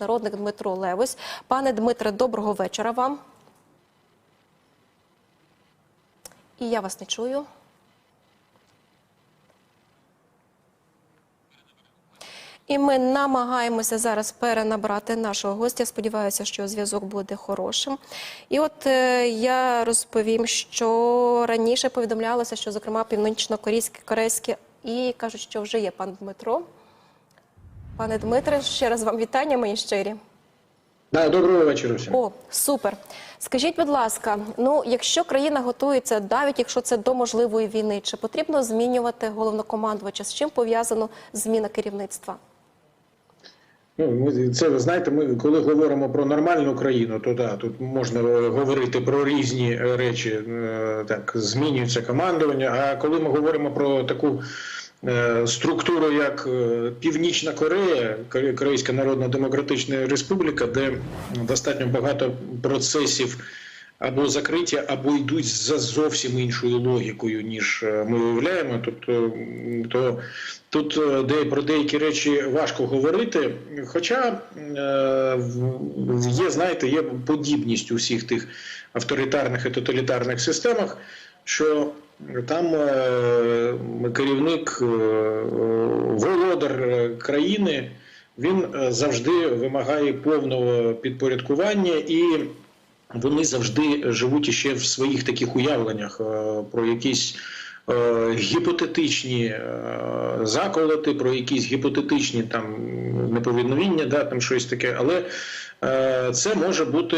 Народник Дмитро Левось. Пане Дмитре, доброго вечора вам. І я вас не чую. І ми намагаємося зараз перенабрати нашого гостя. Сподіваюся, що зв'язок буде хорошим. І от е, я розповім, що раніше повідомлялося, що, зокрема, північно-корейське корейське і кажуть, що вже є пан Дмитро. Пане Дмитре, ще раз вам вітання мої щирі. Да, доброго вечора всім. О, супер. Скажіть, будь ласка, ну якщо країна готується, навіть якщо це до можливої війни, чи потрібно змінювати головнокомандувача? З чим пов'язано зміна керівництва? Ну, це ви знаєте, ми коли говоримо про нормальну країну, то да, тут можна е, говорити про різні е, речі. е, Так, змінюється командування. А коли ми говоримо про таку структуру, як е, Північна Корея, Коре- Корейська Народна Демократична Республіка, де достатньо багато процесів. Або закриті, або йдуть за зовсім іншою логікою, ніж е, ми уявляємо. Тобто, то тут е, де про деякі речі важко говорити. Хоча е, є, знаєте, є подібність у всіх тих авторитарних і тоталітарних системах, що там е, керівник, е, володар е, країни, він завжди вимагає повного підпорядкування і вони завжди живуть іще в своїх таких уявленнях про якісь гіпотетичні заколоти, про якісь гіпотетичні там неповиновіння, да, там щось таке. Але це може бути.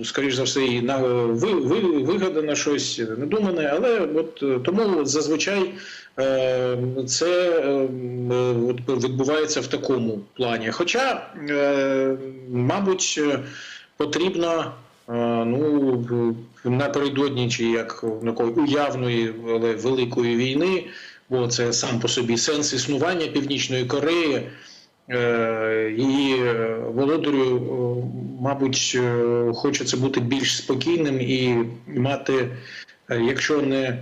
Е, Скоріш за все, і на ви, ви, вигадано щось недумане, але от е, тому зазвичай е, це е, от відбувається в такому плані. Хоча, е, мабуть, е, потрібно е, ну напередодні чи як такої уявної, але великої війни, бо це сам по собі сенс існування Північної Кореї. Е, І е, володарю, е, мабуть, хочеться бути більш спокійним і мати, якщо не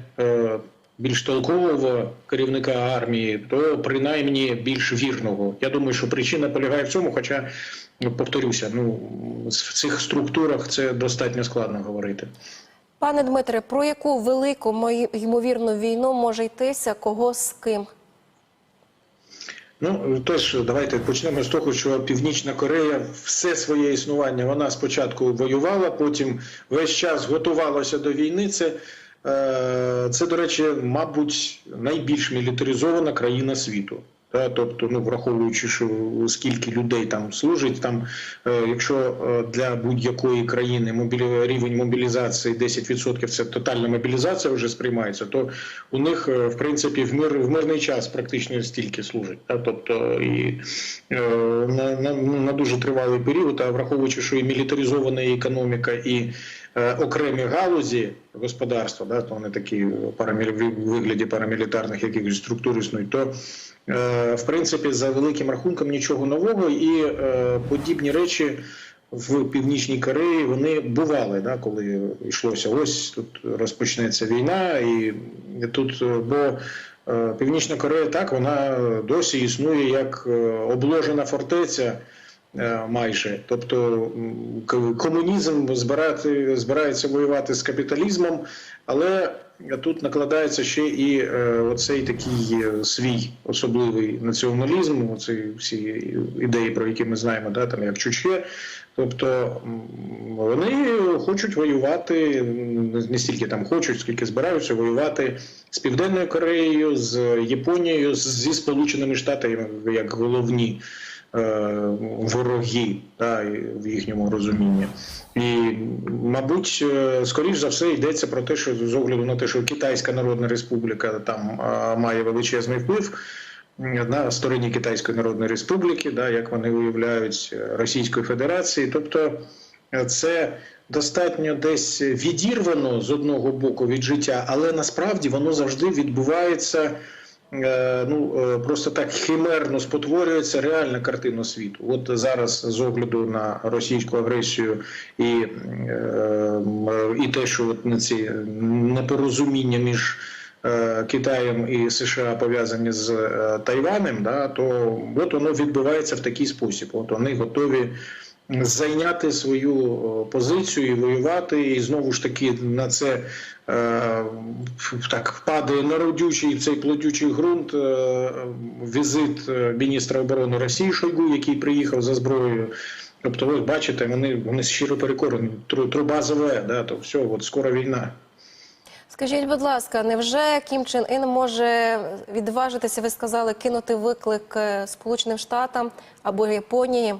більш толкового керівника армії, то принаймні більш вірного. Я думаю, що причина полягає в цьому, хоча ну, повторюся, ну в цих структурах це достатньо складно говорити. Пане Дмитре, про яку велику ймовірну війну може йтися, кого з ким? Ну тож давайте почнемо з того, що Північна Корея все своє існування вона спочатку воювала, потім весь час готувалася до війни. Це, е, це до речі, мабуть, найбільш мілітаризована країна світу. Та, тобто, ну враховуючи, що скільки людей там служить, там е, якщо е, для будь-якої країни мобілі... рівень мобілізації 10% це тотальна мобілізація вже сприймається, то у них е, в принципі в мир в мирний час практично стільки служить. Та, тобто і на, на, на дуже тривалий період, а враховуючи, що і мілітаризована економіка, і окремі галузі господарства, да, то вони такі парамілі... в вигляді парамілітарних якихось структур існують, то Е, в принципі, за великим рахунком нічого нового, і е, подібні речі в Північній Кореї вони бували, да, коли йшлося ось тут розпочнеться війна, і тут е, бо е, Північна Корея так вона досі існує як е, обложена фортеця. Е, Майже, тобто комунізм збирати, збирається воювати з капіталізмом, але тут накладається ще і е, оцей такий е, свій особливий націоналізм, оці всі ідеї, про які ми знаємо, да, там як Чучхе. Тобто вони хочуть воювати не стільки там хочуть, скільки збираються воювати з Південною Кореєю, з Японією, зі Сполученими Штатами як головні вороги да, і в їхньому розумінні. І, мабуть, е, скоріш за все йдеться про те, що з огляду на те, що Китайська Народна Республіка там е, має величезний вплив. На стороні Китайської Народної Республіки, да, як вони уявляють е, Російської Федерації, тобто е, це достатньо десь відірвано з одного боку від життя, але насправді воно завжди відбувається е, ну е, просто так химерно спотворюється реальна картина світу. От зараз з огляду на російську агресію і, е, і те, що от на ці непорозуміння між е, Китаєм і США пов'язані з е, Тайванем, да, то от воно відбувається в такий спосіб. От вони готові зайняти свою позицію і воювати, і знову ж таки на це е, так падає на родючий цей плодючий ґрунт. Е, візит е, міністра оборони Росії Шойгу, який приїхав за зброєю. Тобто, ви бачите, вони, вони щиро перекорені. Тру- Труба ЗВ, да, то все, от скоро війна. Скажіть, будь ласка, невже Кім Чен Ін може відважитися, ви сказали, кинути виклик е, Сполученим Штатам або Японії?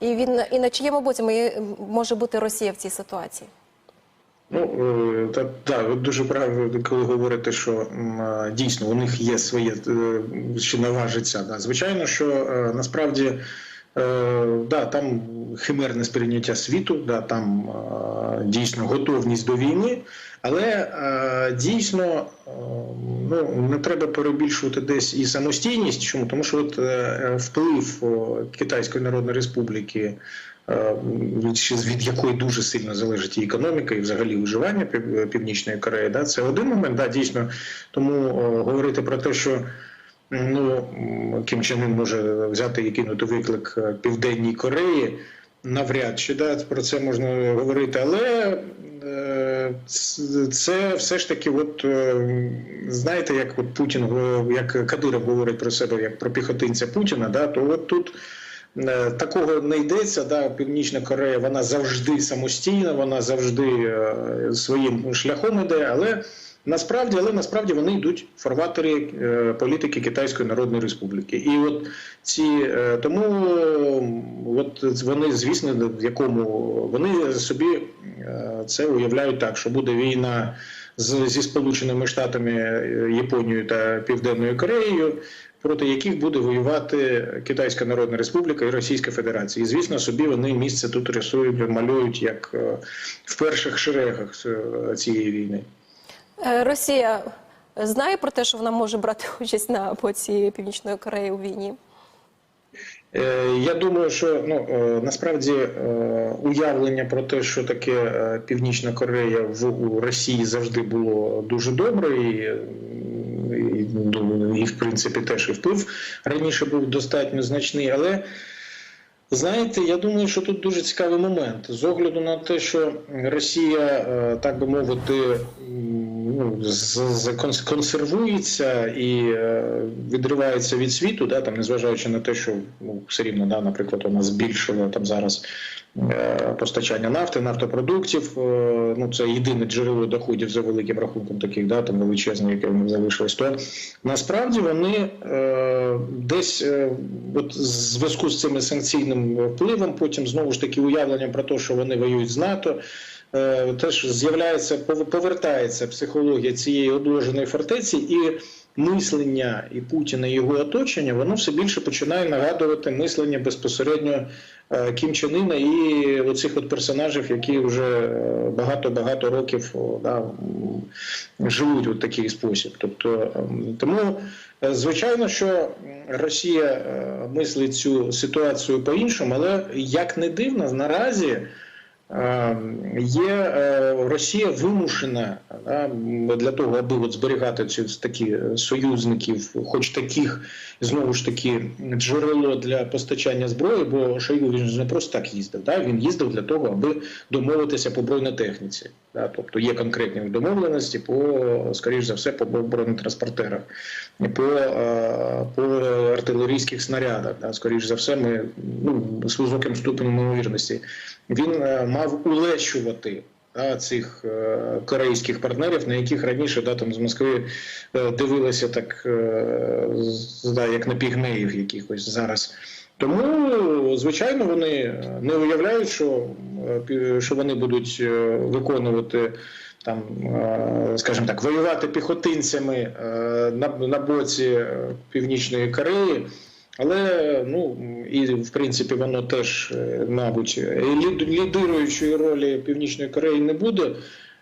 І він і на чиєму боці може бути Росія в цій ситуації? Ну е, та дуже правильно, коли говорите, що дійсно у них є своє е, що наважиться. Да. Звичайно, що е, насправді да, там химерне сприйняття світу, да, там дійсно готовність до війни, але е, дійсно е, ну, не треба перебільшувати десь і самостійність. Чому? Тому що от, е, вплив Китайської Народної Республіки від, якої дуже сильно залежить і економіка, і взагалі виживання Північної Кореї. Да? Це один момент, да, дійсно. Тому о, говорити про те, що ну, Кім Чен Ын може взяти і кинути виклик Південній Кореї. Навряд чи да, про це можна говорити, але е, це все ж таки, от е, знаєте, як от Путін як Кадиров говорить про себе як про піхотинця Путіна, да, то от тут Е, Такого не йдеться. Да, Північна Корея вона завжди самостійна, вона завжди своїм шляхом іде, але насправді, але насправді вони йдуть в фарватері е, політики Китайської Народної Республіки. І от ці е, тому от вони, звісно, в якому вони собі е, це уявляють так, що буде війна з, зі Сполученими Штатами, Японією та Південною Кореєю проти яких буде воювати Китайська Народна Республіка і Російська Федерація. І звісно, собі вони місце тут рисують, малюють як в перших шерегах цієї війни. Е, Росія знає про те, що вона може брати участь на боці Північної Кореї у війні? Е, Я думаю, що ну е, насправді уявлення про те, що таке Північна Корея в Росії завжди було дуже добре, і, і, в принципі теж і вплив раніше був достатньо значний. Але знаєте, я думаю, що тут дуже цікавий момент з огляду на те, що Росія, так би мовити, ну, консервується і е, відривається від світу, да, там, незважаючи на те, що ну, все рівно, да, наприклад, вона збільшила там зараз е, постачання нафти, нафтопродуктів. е, Ну, це єдине джерело доходів за великим рахунком таких, да, там величезних, яке в залишилось. То насправді вони десь от в зв'язку з цим санкційним впливом, потім знову ж таки уявленням про те, що вони воюють з НАТО. Е, Теж з'являється повертається психологія цієї одложеної фортеці, і мислення і Путіна і його оточення, воно все більше починає нагадувати мислення безпосередньо е, Кім Чен Іна і оцих от персонажів, які вже багато-багато років да, живуть у такий спосіб. Тобто ем, тому. Е, Звичайно, що Росія е, мислить цю ситуацію по-іншому, але як не дивно, наразі е, є е, Росія вимушена для того, аби от зберігати ці такі союзників, хоч таких знову ж таки джерело для постачання зброї, бо Шойгу він ж не просто так їздив. Да? Він їздив для того, аби домовитися по бронетехніці. Да? Тобто є конкретні домовленості по, скоріш за все, по бронетранспортерах, по, е, по артилерійських снарядах. Да? Скоріш за все, ми ну, з високим ступенем ймовірності. Він е, мав улещувати цих е, корейських партнерів, на яких раніше да, там, з Москви е, дивилися так, е, да, як на пігмеїв якихось зараз. Тому, звичайно, вони не уявляють, що, що вони будуть виконувати там, скажімо так, воювати піхотинцями на, на боці Північної Кореї. Але ну і в принципі воно теж, е, мабуть, е, лідируючої ролі Північної Кореї не буде.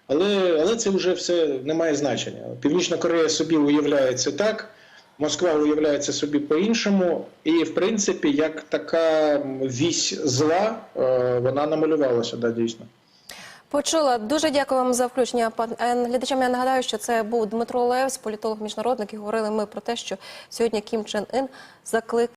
Але, але це вже все не має значення. Північна Корея собі уявляється так, Москва уявляється собі по-іншому, і в принципі, як така вісь зла, е, вона намалювалася, да, дійсно. Почула. Дуже дякую вам за включення. Пан глядачам. Я нагадаю, що це був Дмитро Левсь, політолог міжнародник. І говорили ми про те, що сьогодні Кім Чен Ін заклик.